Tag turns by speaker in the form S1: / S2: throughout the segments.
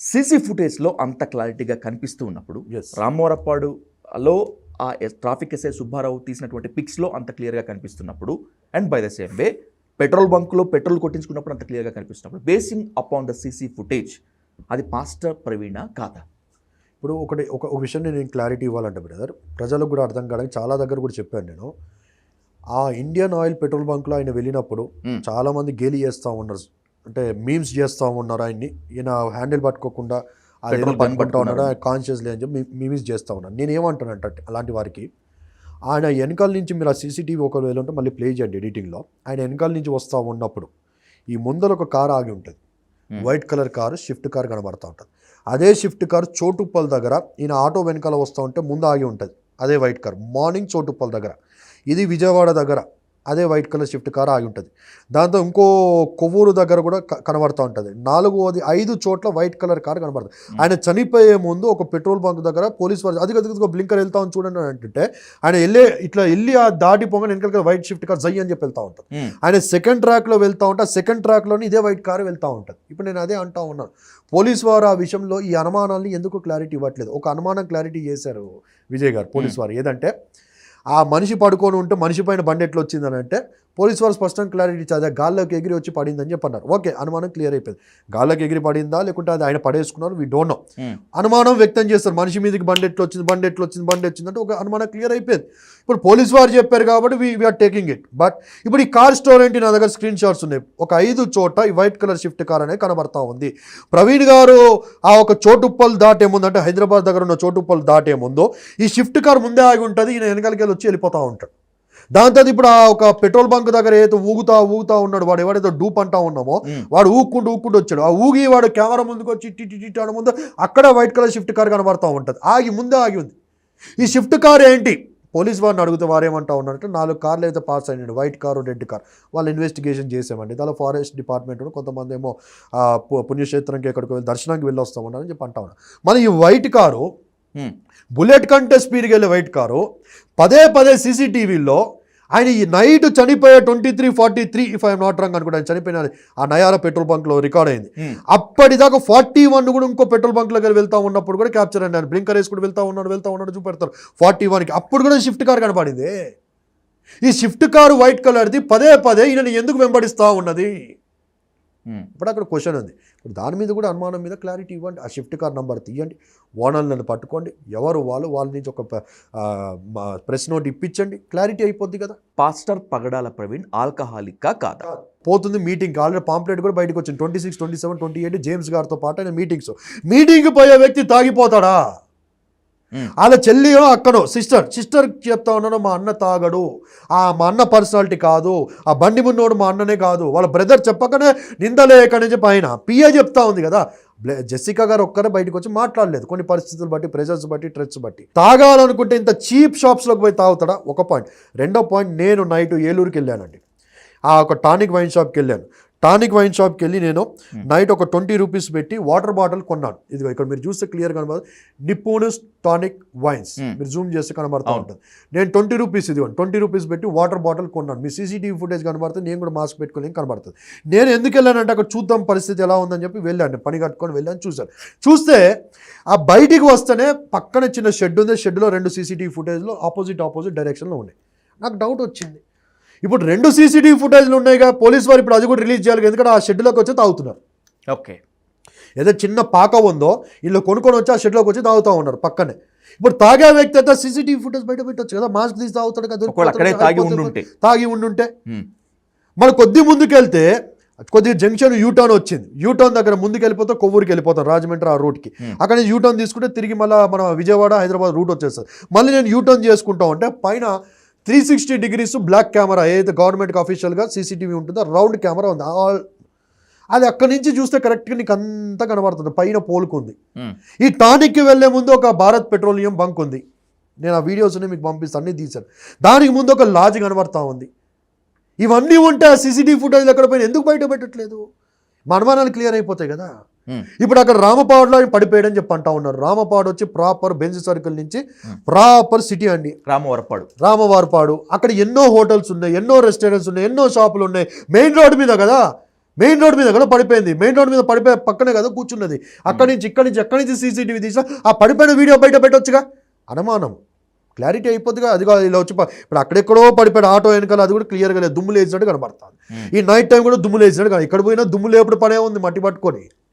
S1: CC ఫుటేజ్లో అంత క్లారిటీగా కనిపిస్తూ ఉన్నప్పుడు రామవరపాడులో ఆ ఎస్- ట్రాఫిక్ ఎస్ఐ సుబ్బారావు తీసినటువంటి పిక్స్లో అంత క్లియర్గా కనిపిస్తున్నప్పుడు and by the same way petrol బంక్లో petrol కొట్టించుకున్నప్పుడు అంత క్లియర్గా కనిపిస్తున్నప్పుడు basing upon the CC footage అది పాస్టర్ ప్రవీణ కాదా
S2: ఇప్పుడు ఒకటి ఒక ఒక విషయం నేను క్లారిటీ ఇవ్వాలంటే బ్రదర్ ప్రజలకు కూడా అర్థం కావడానికి చాలా దగ్గర కూడా చెప్పాను నేను. ఆ ఇండియన్ ఆయిల్ పెట్రోల్ బంక్లో ఆయన వెళ్ళినప్పుడు
S1: Hmm.
S2: చాలా మంది గేలి చేస్తూ ఉన్నారు. అంటే మీమ్స్ చేస్తూ ఉన్నారు ఆయన్ని. ఈయన హ్యాండిల్ పట్టుకోకుండా అదేదో
S1: gun
S2: పట్టుకుంటా ఉన్నాడు
S1: పట్టుకున్నారు.
S2: కాన్షియస్ లేని చెప్పి మీమ్స్ చేస్తూ ఉన్నాను నేను ఏమంటానంటే అలాంటి వారికి ఆయన వెనకాల నుంచి మీరు ఆ సీసీటీవీ ఒకవేళ ఉంటే మళ్ళీ ప్లే చేయండి ఎడిటింగ్లో ఆయన వెనకాల నుంచి వస్తూ ఉన్నప్పుడు ఈ ముందర ఒక కార్ ఆగి ఉంటుంది. White colour car shift car కనబడతా ఉంటుంది. అదే షిఫ్ట్ కార్ చోటుప్పల్ దగ్గర ఈయన ఆటో వెనకాల వస్తూ ఉంటే ముందు ఆగి ఉంటుంది. అదే వైట్ కార్ మార్నింగ్ చోటుప్పల్ దగ్గర. ఇది విజయవాడ దగ్గర. అదే వైట్ కలర్ షిఫ్ట్ కార్ ఆగి ఉంటుంది. దాంతో ఇంకో కొవ్వూరు దగ్గర కూడా కనబడుతూ ఉంటుంది. నాలుగోది ఐదు చోట్ల వైట్ కలర్ కార్ కనబడుతుంది ఆయన చనిపోయే ముందు ఒక పెట్రోల్ బంక్ దగ్గర పోలీస్ వారు అది అది బ్లింకర్ వెళ్తా ఉంది చూడండి అని అంటే ఆయన వెళ్ళే ఇట్లా వెళ్ళి ఆ దాటి పోగానే వెనకాల వైట్ షిఫ్ట్ కార్ జై అని చెప్పి వెళ్తా ఉంటుంది. ఆయన సెకండ్ ట్రాక్లో వెళ్తా ఉంటే సెకండ్ ట్రాక్లోని ఇదే వైట్ కారు వెళ్తూ ఉంటుంది. ఇప్పుడు నేను అదే అంటా ఉన్నాను పోలీస్ వారు ఆ విషయంలో ఈ అనుమానాన్ని ఎందుకు క్లారిటీ ఇవ్వట్లేదు? ఒక అనుమానం క్లారిటీ చేశారు విజయ్ గారు పోలీస్ వారు. ఏదంటే ఆ మనిషి పడుకొని ఉంటే మనిషి పైన బండి ఎట్లా వచ్చిందని అంటే పోలీస్ వారు స్పష్టంగా క్లారిటీ ఇచ్చారు. గాల్లోకి ఎగిరి వచ్చి పడిందని చెప్పి అన్నారు ఓకే అనుమానం క్లియర్ అయిపోయింది. గాల్లోకి ఎగిరి పడిందా? లేకుంటే అది ఆయన పడేసుకున్నారు? We don't know. అనుమానం వ్యక్తం చేస్తారు. మనిషి మీదకి బండి ఎట్లా వచ్చింది? బండి ఎట్లా వచ్చింది? బండి వచ్చింది? అంటే ఒక అనుమానం క్లియర్ అయిపోయింది. ఇప్పుడు పోలీస్ వారు చెప్పారు కాబట్టి we we are taking it but ఇప్పుడు ఈ కార్ స్టోర్ ఏంటి? నా దగ్గర స్క్రీన్ షాట్స్ ఉన్నాయి. ఒక ఐదు చోట ఈ వైట్ కలర్ షిఫ్ట్ కార్ అనేది కనబడతా ఉంది. ప్రవీణ్ గారు ఆ ఒక చోటుప్పల్ దాటే ముందు అంటే హైదరాబాద్ దగ్గర ఉన్న చోటుప్పల్ దాటే ముందు ఈ షిఫ్ట్ కార్ ముందే ఆగి ఉంటుంది. ఈయన వెనకాలకి వెళ్ళి వచ్చి వెళ్ళిపోతూ ఉంటాడు. దాంతో ఇప్పుడు ఆ ఒక పెట్రోల్ బంక్ దగ్గర ఏదో ఊగుతా ఊగుతా ఉన్నాడు వాడు ఎవరైతే డూప్ అంటా ఉన్నామో. వాడు ఊక్కుంటూ ఊక్కుంటూ వచ్చాడు. ఆ ఊగి వాడు కెమెరా ముందుకు వచ్చి టి టి టి టి అన్న ముందు అక్కడ వైట్ కలర్ షిఫ్ట్ కార్ కనబడతా ఉంటుంది. ఆగి ముందే ఆగి ఉంది. ఈ షిఫ్ట్ కార్ ఏంటి? పోలీస్ వారిని అడిగితే వారేమంటా ఉన్నారంటే నాలుగు కార్లు అయితే పాస్ అయినాయి వైట్ కారు రెడ్ కార్ వాళ్ళు ఇన్వెస్టిగేషన్ చేసామండి. దానిలో ఫారెస్ట్ డిపార్ట్మెంట్ కొంతమంది ఏమో పుణ్యక్షేత్రంకి ఎక్కడికి వెళ్ళి దర్శనానికి వెళ్ళి వస్తామన్నారని చెప్పి అంటా ఉన్నారు. మరి ఈ వైట్ కారు. బుల్లెట్ కంటే స్పీడ్కి వెళ్ళే వైట్ కారు పదే పదే సీసీటీవీలో ఆయన ఈ నైట్ చనిపోయే twenty three forty three if I'm not wrong అనుకుంటా ఆయన చనిపోయిన ఆ నయార పెట్రోల్ బంక్లో రికార్డ్ అయింది
S1: Hmm.
S2: అప్పటిదాకా ఫార్టీ వన్ కూడా ఇంకో పెట్రోల్ బంక్లోకి వెళ్తా ఉన్నప్పుడు కూడా క్యాప్చర్ అండి ఆయన బ్లింకర్ వేసుకుని వెళ్తా ఉన్నాడు వెళ్తా ఉన్నాడు చూపెడతారు ఫార్టీ వన్కి అప్పుడు కూడా షిఫ్ట్ కార్ కనపడింది ఈ షిఫ్ట్ కారు వైట్ కలర్ది పదే పదే ఈయనని ఎందుకు వెంబడిస్తూ ఉన్నది. ఇప్పుడు అక్కడ క్వశ్చన్ ఉంది. ఇప్పుడు దాని మీద కూడా అనుమానం మీద క్లారిటీ ఇవ్వండి. ఆ షిఫ్ట్ కార్ నంబర్ తీయండి. ఓనర్లను పట్టుకోండి. ఎవరు వాళ్ళు వాళ్ళ నుంచి ఒక ప్రెస్ నోట్ ఇప్పించండి. క్లారిటీ అయిపోద్ది కదా.
S1: పాస్టర్ పగడాల ప్రవీణ్ ఆల్కహాలిక్కా కాదా?
S2: పోతుంది మీటింగ్ ఆల్రెడీ పాంప్లెట్ కూడా బయటకు వచ్చింది. Twenty six twenty seven twenty eight James గారితో పాటు ఆయన మీటింగ్స్ మీటింగ్కి పోయే వ్యక్తి తాగిపోతాడా?
S1: Hmm.
S2: వాళ్ళ చెల్లియో అక్కడో సిస్టర్ సిస్టర్ చెప్తా ఉన్నాను మా అన్న తాగడు. ఆ మా అన్న పర్సనాలిటీ కాదు. ఆ బండి మున్నోడు మా అన్ననే కాదు. వాళ్ళ బ్రదర్ చెప్పకనే నిందలే ఎక్కడి నుంచి పైన పిఏ చెప్తా ఉంది కదా. జెస్సికా గారు ఒక్కరే బయటకు వచ్చి మాట్లాడలేదు. కొన్ని పరిస్థితులు బట్టి ప్రెజర్స్ బట్టి ట్రెస్ బట్టి. తాగాలనుకుంటే ఇంత చీప్ షాప్స్లోకి పోయి తాగుతాడా? ఒక పాయింట్ రెండో పాయింట్ నేను నైట్ ఏలూరుకి వెళ్ళానండి. ఆ ఒక టానిక్ వైన్ షాప్కి వెళ్ళాను. టానిక్ వైన్ షాప్కి వెళ్ళి నేను నైట్ ఒక ట్వంటీ రూపీస్ పెట్టి వాటర్ బాటిల్ కొన్నాను. ఇది ఇక్కడ మీరు చూస్తే క్లియర్ కనబడదు నిప్పునస్ టానిక్ వైన్స్. మీరు జూమ్ చేస్తే కనబడతా. ఉంటుంది. నేను ట్వంటీ రూపీస్ ఇది ట్వంటీ రూపీస్ పెట్టి వాటర్ బాటిల్ కొన్నాను. మీ సీసీటీవీ ఫుటేజ్ కనబడుతుంది. నేను కూడా మాస్క్ పెట్టుకోలేని కనబడుతుంది. నేను ఎందుకు వెళ్ళానంటే అక్కడ చూద్దాం పరిస్థితి ఎలా ఉందని చెప్పి వెళ్ళాను. పని కట్టుకొని వెళ్ళాను చూశాను. చూస్తే ఆ బయటికి వస్తేనే పక్కన చిన్న షెడ్ ఉంది. షెడ్లో రెండు సీసీటీవీ ఫుటేజ్లో ఆపోజిట్ ఆపోజిట్ డైరెక్షన్లో ఉన్నాయి. నాకు డౌట్ వచ్చింది. ఇప్పుడు రెండు సీసీటీవీ ఫుటేజ్లు ఉన్నాయిగా పోలీస్ వారు ఇప్పుడు అది కూడా రిలీజ్ చేయాలి ఎందుకంటే ఆ షెడ్లోకి వచ్చి తాగుతున్నారు.
S1: ఓకే.
S2: ఏదో చిన్న పాక ఉందో వీళ్ళు కొనుక్కొని వచ్చి ఆ షెడ్లోకి వచ్చి తాగుతూ ఉన్నారు పక్కనే. ఇప్పుడు తాగే వ్యక్తి అయితే సీసీటీవీ ఫుటేజ్ బయట పెట్టొచ్చు కదా మాస్క్ తీసి తాగుతాడు కదా
S1: తాగి ఉండుంటే.
S2: తాగి ఉండుంటే. మన కొద్ది ముందుకెళ్తే కొద్ది జంక్షన్ యూటర్న్ వచ్చింది. యూటర్న్ దగ్గర ముందుకు వెళ్ళిపోతే కొవ్వూరుకి వెళ్ళిపోతాం రాజమండ్రి ఆ రూట్కి. అక్కడ యూటర్న్ తీసుకుంటే తిరిగి మళ్ళీ మన విజయవాడ హైదరాబాద్ రూట్ వచ్చేస్తుంది. మళ్ళీ నేను యూటర్న్ చేసుకుంటా ఉంటే పైన three sixty degrees black camera ఏదైతే గవర్నమెంట్కి అఫీషియల్గా సీసీటీవీ ఉంటుందో రౌండ్ కెమెరా ఉంది. ఆల్ అది అక్కడి నుంచి చూస్తే కరెక్ట్గా నీకు అంతా కనబడుతుంది. పైన పోలుకుంది
S1: Hmm.
S2: ఈ టానిక్కి వెళ్ళే ముందు ఒక భారత్ పెట్రోలియం బంక్ ఉంది. నేను ఆ వీడియోస్ మీకు పంపిస్తాను అన్నీ తీశాను. దానికి ముందు ఒక లాడ్జ్ కనబడతా ఉంది. ఇవన్నీ ఉంటే ఆ సీసీటీవీ ఫుటేజ్ ఎక్కడ పోయిన ఎందుకు బయట పెట్టట్లేదు? మా అనుమానాలు క్లియర్ అయిపోతాయి కదా. ఇప్పుడు అక్కడ రామపాడులో ఆయన పడిపోయాడని చెప్పి అంటా ఉన్నారు. రామపాడు వచ్చి ప్రాపర్ బెంజ్ సర్కిల్ నుంచి ప్రాపర్ సిటీ అండి.
S1: రామవరపాడు.
S2: రామవారపాడు. అక్కడ ఎన్నో హోటల్స్ ఉన్నాయి ఎన్నో రెస్టారెంట్స్ ఉన్నాయి ఎన్నో షాపులు ఉన్నాయి. మెయిన్ రోడ్ మీద కదా? మెయిన్ రోడ్ మీద కూడా పడిపోయింది. మెయిన్ రోడ్ మీద పడిపోయి పక్కనే కదా కూర్చున్నది. అక్కడి నుంచి ఇక్కడి నుంచి ఎక్కడి నుంచి సీసీటీవీ తీసినా ఆ పడిపోయిన వీడియో బయట పెట్టొచ్చుగా? అనుమానం. క్లారిటీ అయిపోద్దిగా. అది కాదు ఇలా వచ్చి ఇప్పుడు అక్కడెక్కడో పడిపోయాడు ఆటో వెనకాల అది కూడా క్లియర్గా లేదు. దుమ్ము లేచినట్టు కనబడుతుంది.
S1: Hmm.
S2: ఈ నైట్ టైం కూడా దుమ్ము లేచినట్టు కనబడుతుంది. ఇక్కడ పోయినా దుమ్ము లేపుడు పనే ఉంది మట్టి పట్టుకొని.
S1: Hmm.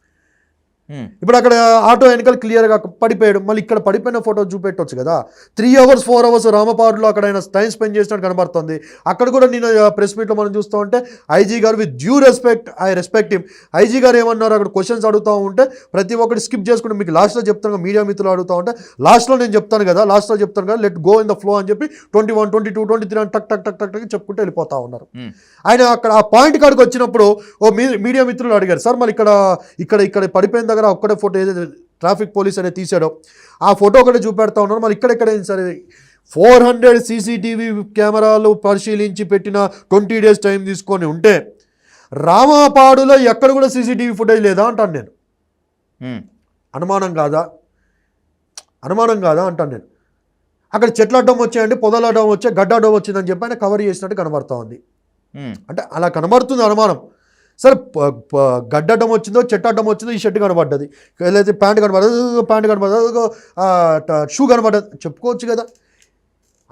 S2: ఇప్పుడు అక్కడ ఆటో వెనకాల క్లియర్గా పడిపోయాడు. మళ్ళీ ఇక్కడ పడిపోయిన ఫోటో చూపెట్టొచ్చు కదా. త్రీ అవర్స్ ఫోర్ అవర్స్ రామపాడులో అక్కడ ఆయన టైం స్పెండ్ చేసినట్టు కనబడుతుంది. అక్కడ కూడా నేను ప్రెస్ మీట్లో మనం చూస్తూ ఉంటే ఐజీ గారు with due respect I respect him IG గారు ఏమన్నారు అక్కడ క్వశ్చన్స్ అడుగుతూ ఉంటే ప్రతి ఒక్కటి స్కిప్ చేసుకుంటే మీకు లాస్ట్లో చెప్తాను మీడియా మిత్రులు అడుగుతూ ఉంటే లాస్ట్లో నేను చెప్తాను కదా లాస్ట్లో చెప్తాను కదా let go in the flow అని చెప్పి twenty one twenty two twenty three అని టక్ టక్ టక్ టక్ టక్ చెప్పుకుంటూ వెళ్ళిపోతా ఉన్నారు.
S1: Hmm.
S2: ఆయన అక్కడ ఆ పాయింట్ కాడికి వచ్చినప్పుడు ఓ మీడియా మిత్రులు అడిగారు సార్ మరి ఇక్కడ ఇక్కడ ఇక్కడ పడిపోయిన దగ్గర ఒక్కడే ఫోటో ఏదైతే ట్రాఫిక్ పోలీస్ అనేది తీసాడో ఆ ఫోటో ఒకటే చూపెడతా ఉన్నారు. మరి ఇక్కడ ఎక్కడ ఏంటి సార్? ఫోర్ హండ్రెడ్ సీసీటీవీ కెమెరాలు పరిశీలించి పెట్టిన ట్వంటీ డేస్ టైం తీసుకొని ఉంటే రామాపాడులో ఎక్కడ కూడా సీసీటీవీ ఫుటేజ్ లేదా అంటాను నేను. అనుమానం కాదా? అనుమానం కాదా అంటాను నేను. అక్కడ చెట్ల అడ్డం వచ్చాయండి పొదల అడ్డం వచ్చే గడ్డ అడ్డం వచ్చిందని చెప్పి ఆయన కవర్ చేసినట్టు కనబడతా ఉంది. అంటే అలా కనబడుతుంది అనుమానం. సరే ప- ప- గడ్డ అడ్డం వచ్చిందో చెట్టు అడ్డం వచ్చిందో ఈ షర్ట్ కనబడ్డది. లేకపోతే ప్యాంట్ కనబడదు ప్యాంట్ కనబడదు షూ కనబడదు చెప్పుకోవచ్చు కదా.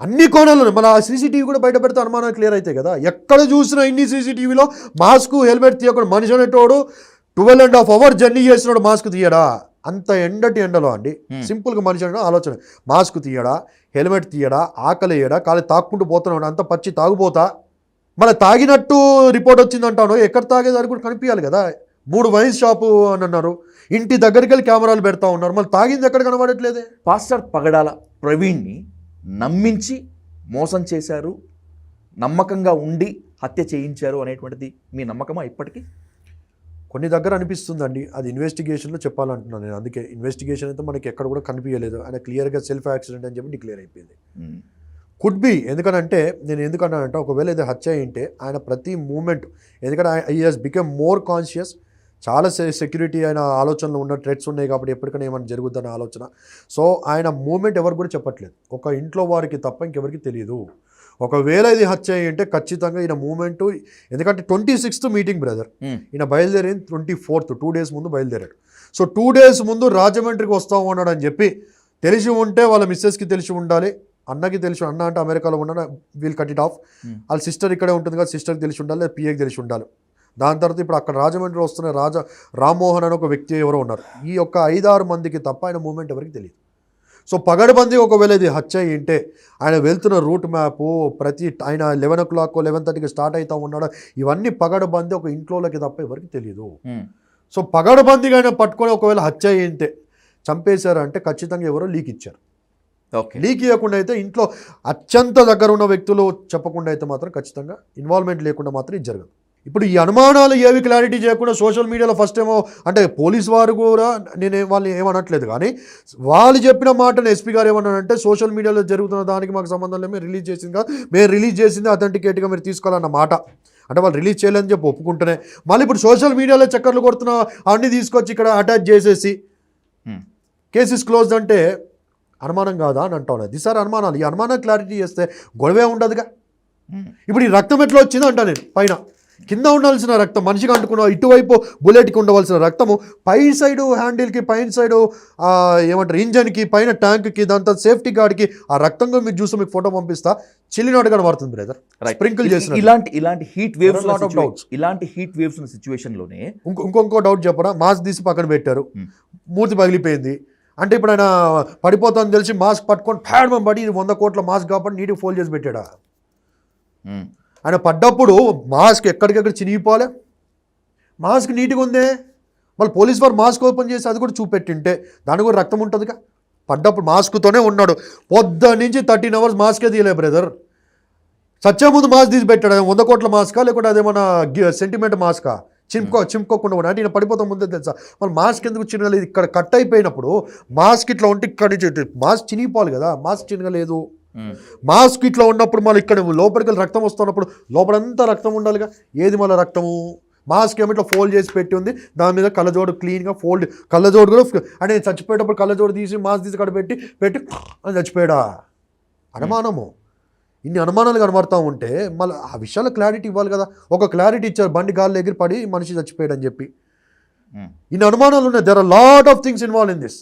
S2: అన్ని కోణాలు మన సీసీటీవీ కూడా బయట పెడితే అనుమానం క్లియర్ అవుతాయి కదా. ఎక్కడ చూసినా ఇన్ని సీసీటీవీలో మాస్క్ హెల్మెట్ తీయకుండా మనిషి అనేటోడు twelve and half hour journey చేసినాడు మాస్క్ తీయడా? అంత ఎండటి ఎండలో అండి. సింపుల్గా మనిషి అంటే ఆలోచన. మాస్క్ తీయడా? హెల్మెట్ తీయడా? ఆకలి వేయడా కాలి తాక్కుంటూ పోతున్నాడు అంత పచ్చి తాగుపోతా మన తాగినట్టు రిపోర్ట్ వచ్చిందంటాను. ఎక్కడ తాగేదానికి కూడా కనిపించాలి కదా. మూడు వైన్ షాపు అని అన్నారు. ఇంటి దగ్గరికి వెళ్ళి కెమెరాలు పెడతా ఉన్నారు. మళ్ళీ తాగింది ఎక్కడ కనబడట్లేదే?
S1: పాస్టర్ పగడాల ప్రవీణ్ని నమ్మించి మోసం చేశారు. నమ్మకంగా ఉండి హత్య చేయించారు అనేటువంటిది మీ నమ్మకమా ఇప్పటికీ?
S2: కొన్ని దగ్గర అనిపిస్తుందండి. అది ఇన్వెస్టిగేషన్లో చెప్పాలంటున్నాను నేను. అందుకే ఇన్వెస్టిగేషన్ అయితే మనకి ఎక్కడ కూడా కనిపించలేదు. ఆయన క్లియర్గా సెల్ఫ్ యాక్సిడెంట్ అని చెప్పి డిక్లేర్ అయిపోయింది. కుడ్ బి ఎందుకనంటే నేను ఎందుకన్నానంటే ఒకవేళ ఇది హత్య అయింటే ఆయన ప్రతి మూమెంట్ ఎందుకంటే I has become more conscious చాలా సెక్యూరిటీ ఆయన ఆలోచనలు ఉన్న థ్రెట్స్ ఉన్నాయి కాబట్టి ఎప్పటికైనా ఏమైనా జరుగుతుందన్న ఆలోచన. సో ఆయన మూమెంట్ ఎవరు కూడా చెప్పట్లేదు. ఒక ఇంట్లో వారికి తప్ప ఇంకెవరికి తెలియదు ఒకవేళ ఇది హత్య అయ్యి అంటే ఖచ్చితంగా ఈయన మూమెంట్ ఎందుకంటే ట్వంటీ సిక్స్త్ మీటింగ్ బ్రదర్. ఈయన బయలుదేరింది ట్వంటీ ఫోర్త్ టూ డేస్ ముందు బయలుదేరాడు. సో టూ డేస్ ముందు రాజమండ్రికి వస్తాము అన్నాడు అని చెప్పి తెలిసి ఉంటే వాళ్ళ మిస్సెస్కి తెలిసి ఉండాలి. అన్నకి తెలిసి అన్న అంటే అమెరికాలో ఉన్నాడు we'll cut it off.
S1: Hmm.
S2: వాళ్ళ సిస్టర్ ఇక్కడే ఉంటుంది కదా సిస్టర్కి తెలిసి ఉండాలి లేదా పిఏకి తెలిసి ఉండాలి. దాని తర్వాత ఇప్పుడు అక్కడ రాజమండ్రి వస్తున్న రాజా రామ్మోహన్ అని ఒక వ్యక్తి ఎవరో ఉన్నారు. ఈ యొక్క ఐదారు మందికి తప్ప ఆయన మూమెంట్ ఎవరికి తెలియదు. సో పగడబంది ఒకవేళ ఇది హత్య అయ్యి ఉంటే ఆయన వెళ్తున్న రూట్ మ్యాప్ ప్రతి ఆయన లెవెన్ ఓ క్లాక్ లెవెన్ థర్టీకి స్టార్ట్ అవుతా ఉన్నాడు ఇవన్నీ పగడబంది ఒక ఇంట్లోకి తప్ప ఎవరికి తెలియదు
S1: Hmm.
S2: సో పగడబందిగా ఆయన పట్టుకొని ఒకవేళ హత్య అయ్యింటే చంపేశారంటే ఖచ్చితంగా ఎవరో లీక్ ఇచ్చారు. లీక్ ఇవ్వకుండా అయితే ఇంట్లో అత్యంత దగ్గర ఉన్న వ్యక్తులు చెప్పకుండా అయితే మాత్రం ఖచ్చితంగా ఇన్వాల్వ్మెంట్ లేకుండా మాత్రం ఇది జరగదు. ఇప్పుడు ఈ అనుమానాలు ఏవి క్లారిటీ చేయకుండా సోషల్ మీడియాలో ఫస్ట్ ఏమో అంటే పోలీస్ వారు కూడా నేను వాళ్ళని ఏమనట్లేదు కానీ వాళ్ళు చెప్పిన మాటను ఎస్పీ గారు ఏమన్నారంటే సోషల్ మీడియాలో జరుగుతున్న దానికి మాకు సంబంధం లేదు మేము రిలీజ్ చేసింది కాదు మేము రిలీజ్ చేసింది అథెంటికేట్గా మీరు తీసుకోవాలన్న మాట. అంటే వాళ్ళు రిలీజ్ చేయలేదని చెప్పి ఒప్పుకుంటేనే. మళ్ళీ ఇప్పుడు సోషల్ మీడియాలో చక్కర్లు కొడుతున్న అవన్నీ తీసుకొచ్చి ఇక్కడ అటాచ్ చేసేసి. కేసెస్ క్లోజ్ అంటే అనుమానం కాదా అని అంటా ఉన్నది సార్ అనుమానాలు. ఈ అనుమానం క్లారిటీ చేస్తే గొడవే ఉండదుగా. ఇప్పుడు ఈ రక్తం ఎట్లా వచ్చిందో అంటా నేను పైన. కింద ఉండాల్సిన రక్తం మనిషికి అంటుకున్న ఇటువైపు బుల్లెట్కి ఉండవలసిన రక్తము పై సైడు హ్యాండిల్కి పైన సైడు ఆ, ఏమంటారు ఇంజన్కి పైన ట్యాంక్కి దాంతో సేఫ్టీ గార్డ్కి ఆ రక్తంగా మీరు చూసి మీకు ఫోటో పంపిస్తా. చిల్లినాడు కనబడుతుంది బ్రదర్
S1: Right.
S2: స్ప్రింకిల్ చేసిన
S1: ఇలాంటి ఇలాంటి heat waves
S2: lot of doubts.
S1: ఇలాంటి హీట్ వేవ్స్ ఉన్న సిచ్యువేషన్లోనే
S2: ఇంకో ఇంకొక డౌట్ చెప్పరా మాస్క్ తీసి పక్కన పెట్టారు. మూర్తి పగిలిపోయింది. అంటే ఇప్పుడు ఆయన పడిపోతుందని తెలిసి మాస్క్ పట్టుకొని ఫ్యాడ్ పడి ఇది వంద కోట్ల మాస్క్ కాబట్టి నీటికి ఫోల్డ్ చేసి పెట్టాడా. ఆయన పడ్డప్పుడు మాస్క్ ఎక్కడికెక్కడ చినిగిపోలే. మాస్క్ నీట్గా ఉందే. మళ్ళీ పోలీస్ వారు మాస్క్ ఓపెన్ చేసి అది కూడా చూపెట్టింటే దాని కూడా రక్తం ఉంటుందిగా. పడ్డప్పుడు మాస్క్తోనే ఉన్నాడు. పొద్దు నుంచి థర్టీన్ అవర్స్ మాస్కే తీయలే బ్రదర్. సచ్చే ముందు మాస్క్ తీసి పెట్టాడు. వంద కోట్ల మాస్కా లేకుంటే అదేమన్నా సెంటిమెంట్ మాస్కా? చింపుకో చింపుకోకుండా ఉన్నాడు అంటే ఈయన పడిపోతాం ముందే తెలుసా? మరి మాస్క్ ఎందుకు చినగలేదు ఇక్కడ కట్ అయిపోయినప్పుడు మాస్క్ ఇట్లా ఉంటే ఇక్కడ నుంచి మాస్క్ చినిగిపోవాలి కదా? మాస్క్ చినగలేదు. మాస్క్ ఇట్లా ఉన్నప్పుడు మళ్ళీ ఇక్కడ లోపలికి వెళ్ళి రక్తం వస్తున్నప్పుడు లోపలంతా రక్తం ఉండాలిగా. ఏది మళ్ళీ రక్తము? మాస్క్ ఏమో ఇట్లా ఫోల్డ్ చేసి పెట్టి ఉంది. దాని మీద కళ్ళజోడు క్లీన్గా ఫోల్డ్ కళ్ళజోడు కూడా అంటే నేను చచ్చిపోయేటప్పుడు కళ్ళజోడు తీసి మాస్క్ తీసి అక్కడ పెట్టి పెట్టి అని చచ్చిపోయాడా? అనుమానము. ఇన్ని అనుమానాలు కనబడతా ఉంటే మళ్ళీ ఆ విషయాల క్లారిటీ ఇవ్వాలి కదా. ఒక క్లారిటీ ఇచ్చారు బండి గాలి ఎగిరి పడి మనిషి చచ్చిపోయాడు అని చెప్పి. ఇన్ని అనుమానాలు ఉన్నాయి. There are lot of things involve in this